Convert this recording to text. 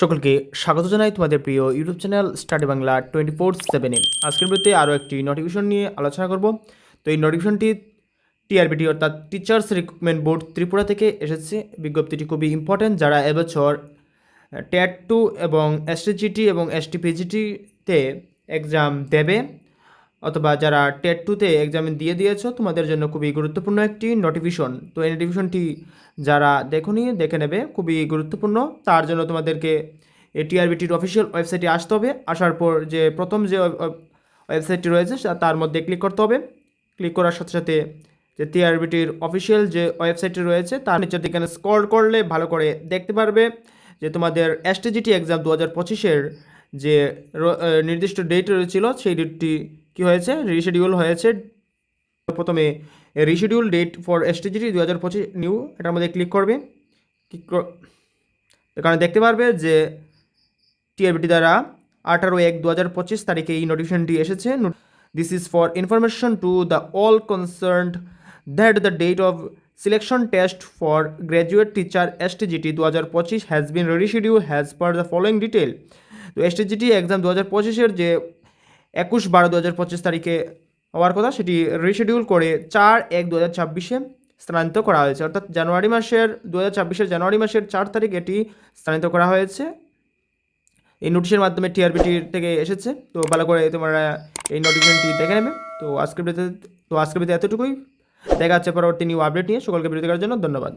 সকলকে স্বাগত জানাই তোমাদের প্রিয় YouTube channel study Bangla twenty four সেভেনে। আজকের ভিডিওতে আরও একটি নোটিফিকেশন নিয়ে আলোচনা করব। তো এই নোটিফিকেশনটি টিআরবিটি অর্থাৎ টিচার্স রিক্রুটমেন্ট বোর্ড ত্রিপুরা থেকে এসেছে। বিজ্ঞপ্তিটি খুবই ইম্পর্ট্যান্ট যারা এবছর ট্যাট টু এবং এসটিজিটি এবং এসটিপিজিটিতে এক্সাম দেবে অথবা যারা টেট টুতে এক্সাম দিয়ে দিয়েছ, তোমাদের জন্য খুবই গুরুত্বপূর্ণ একটি নোটিফিকেশন তো এই নোটিফিকেশনটি যারা দেখোনি, দেখে নেবে, খুবই গুরুত্বপূর্ণ। তার জন্য তোমাদেরকে টিআরবিটির অফিসিয়াল ওয়েবসাইটে আসতে হবে। আসার পর যে প্রথম যে ওয়েবসাইটটি রয়েছে তার মধ্যে ক্লিক করতে হবে। ক্লিক করার সাথে সাথে যে টিআরবিটির অফিসিয়াল যে ওয়েবসাইটটি রয়েছে, তার নিচের দিকে স্ক্রল করলে ভালো করে দেখতে পারবে যে তোমাদের এসটিজিটি এক্সাম দু হাজার পঁচিশের যে নির্দিষ্ট ডেট রয়েছিল, সেই ডেটটি কী হয়েছে? রিশিডিউল হয়েছে। প্রথমে রিশিডিউল ডেট ফর এসটিজিটি দু হাজার পঁচিশ নিউ এটার মধ্যে ক্লিক করবে। ক্লিক কর- এখানে দেখতে পারবে যে টিআরবিটি দ্বারা আঠারো এক দু হাজার পঁচিশ তারিখে এই নোটিফিকেশনটি এসেছে। This is for information to the all concerned that the date of selection test for graduate teacher STGT দু হাজার পঁচিশ has been reschedule has per the following detail তো এসটিজিটি এক্সাম দু হাজার পঁচিশের যে একুশ বারো দু হাজার পঁচিশ তারিখে হওয়ার কথা, সেটি রিশিডিউল করে চার এক দু হাজার ছাব্বিশে স্থানান্তরিত করা হয়েছে। অর্থাৎ জানুয়ারি মাসের, দু হাজার ছাব্বিশের জানুয়ারি মাসের চার তারিখ এটি স্থানান্তরিত করা হয়েছে। এই নোটিশের মাধ্যমে টিআরপিটি থেকে এসেছে। তো ভালো করে তোমরা এই নোটিফিকেশনটি দেখে নেবে। তো আজকের তো আজকের এতটুকুই। দেখা যাচ্ছে পরবর্তী নিউ আপডেট নিয়ে। সকলকে ভিডিও করার জন্য ধন্যবাদ।